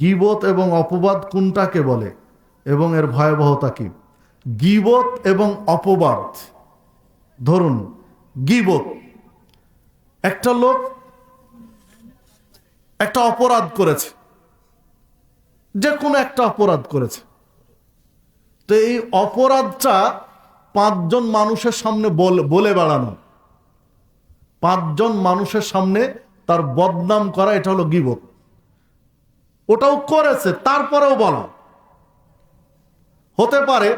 গিবত এবং অপবাদ কোনটাকে বলে? এবং এর ভয়াবহতা কি? গিবত এবং অপবাদ। ধরুন, গিবত। একটা লোক একটা অপরাধ করেছে। যে কোনো একটা অপরাধ করেছে। তো এই অপরাধটা পাঁচজন মানুষের সামনে বল- বেড়ানো। পাঁচজন মানুষের সামনে তার বদনাম করা, এটা হলো গিবত। ওটাও করেছে, তারপরেও বলা। হতে পারে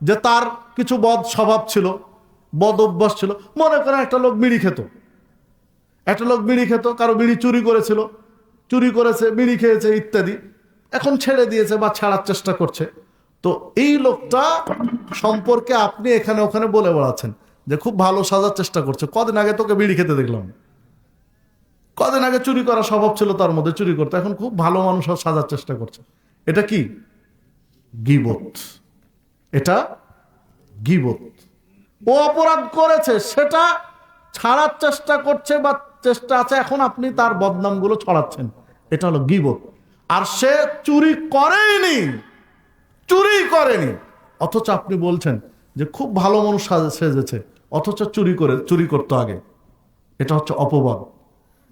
যে তার কিছু বদ স্বভাব ছিল, বদ অভ্যাস ছিল। মনে করেন একটা লোক বিড়ি খেত। একটা লোক বিড়ি খেত, কারও বিড়ি চুরি করেছিল। চুরি করেছে, বিড়ি খেয়েছে ইত্যাদি। এখন ছেড়ে দিয়েছে বা ছাড়ার চেষ্টা করছে। তো এই লোকটা সম্পর্কে আপনি এখানে ওখানে বলে বেড়াচ্ছেন যে খুব ভালো সাজার চেষ্টা করছে। কদিন আগে তোকে বিড়ি খেতে দেখলাম। কদিন আগে চুরি করার স্বভাব ছিল তার মধ্যে, চুরি করতে। এখন খুব ভালো মানুষ সাজার চেষ্টা করছে। এটা কি? গিবত। এটা গিবত। ও অপরাধ করেছে, সেটা ছাড়ার চেষ্টা করছে বা চেষ্টা আছে, এখন আপনি তার বদনামগুলো ছড়াচ্ছেন। এটা হলো গিবত। আর সে চুরি করেনি। চুরি করেনি। অথচ আপনি বলছেন যে খুব ভালো মানুষ সেজেছে। অথচ চুরি করে, চুরি করতো আগে। এটা হচ্ছে অপবাদ।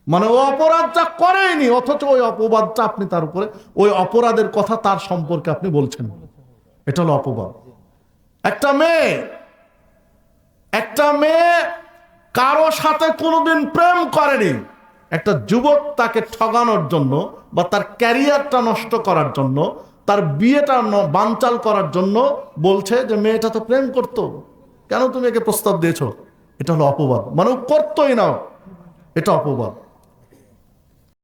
মানে ও অপরাধটা করেনি, অথচ ওই অপবাদটা আপনি তার উপরে, ওই অপরাধের কথা তার সম্পর্কে আপনি বলছেন। এটা হলো অপবাদ। একটা মেয়ে একটা মেয়ে কারও সাথে কোনোদিন প্রেম করেনি। একটা যুবক তাকে ঠগানোর জন্য বা তার ক্যারিয়ারটা নষ্ট করার জন্য, তার বিয়েটা বানচাল করার জন্য বলছে যে, মেয়েটা তো প্রেম করতো। কেন তুমি একে প্রস্তাব দিয়েছ? এটা হলো অপবাদ। মানে করতোই না এটা অপবাদ।